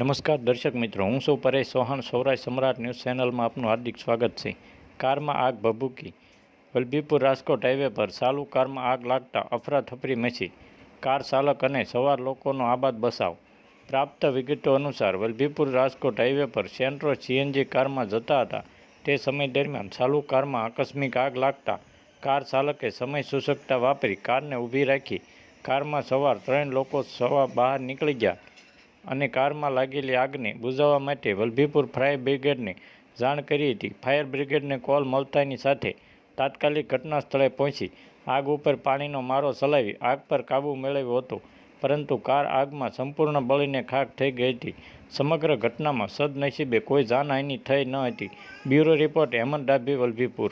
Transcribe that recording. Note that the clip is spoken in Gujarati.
નમસ્કાર દર્શક મિત્રો, હું સૌ પરેશ ચૌહાણ, સૌરાષ્ટ્ર સમ્રાટ ન્યૂઝ ચેનલમાં આપનું હાર્દિક સ્વાગત છે. કારમાં આગ ભભૂકી. વલભીપુર રાજકોટ હાઈવે પર ચાલુ કારમાં આગ લાગતા અફરાતફરી મચી. કાર ચાલક અને સવાર લોકોનો આબાદ બસાવ. પ્રાપ્ત વિગતો અનુસાર, વલભીપુર રાજકોટ હાઈવે પર સેન્ટ્રો સીએનજી કારમાં જતા હતા. તે સમય દરમિયાન ચાલુ કારમાં આકસ્મિક આગ લાગતા કાર ચાલકે સમય સૂચકતા વાપરી કારને ઊભી રાખી. કારમાં સવાર ત્રણ લોકો સવા બહાર નીકળી ગયા. અને કારમાં લાગેલી આગને બુઝાવવા માટે વલભીપુર ફાયર બ્રિગેડને જાણ કરી હતી. ફાયર બ્રિગેડને કોલ મળતાની સાથે તાત્કાલિક ઘટના સ્થળે પહોંચી. આગ ઉપર પાણીનો મારો ચલાવી આગ પર કાબૂ મેળવ્યો હતો, પરંતુ કાર આગમાં સંપૂર્ણ બળીને ખાખ થઈ ગઈ હતી. સમગ્ર ઘટનામાં સદનસીબે કોઈ જાનહાનિ થઈ ન હતી. Bureau report, Hemant Dabhi, Vallabhipur.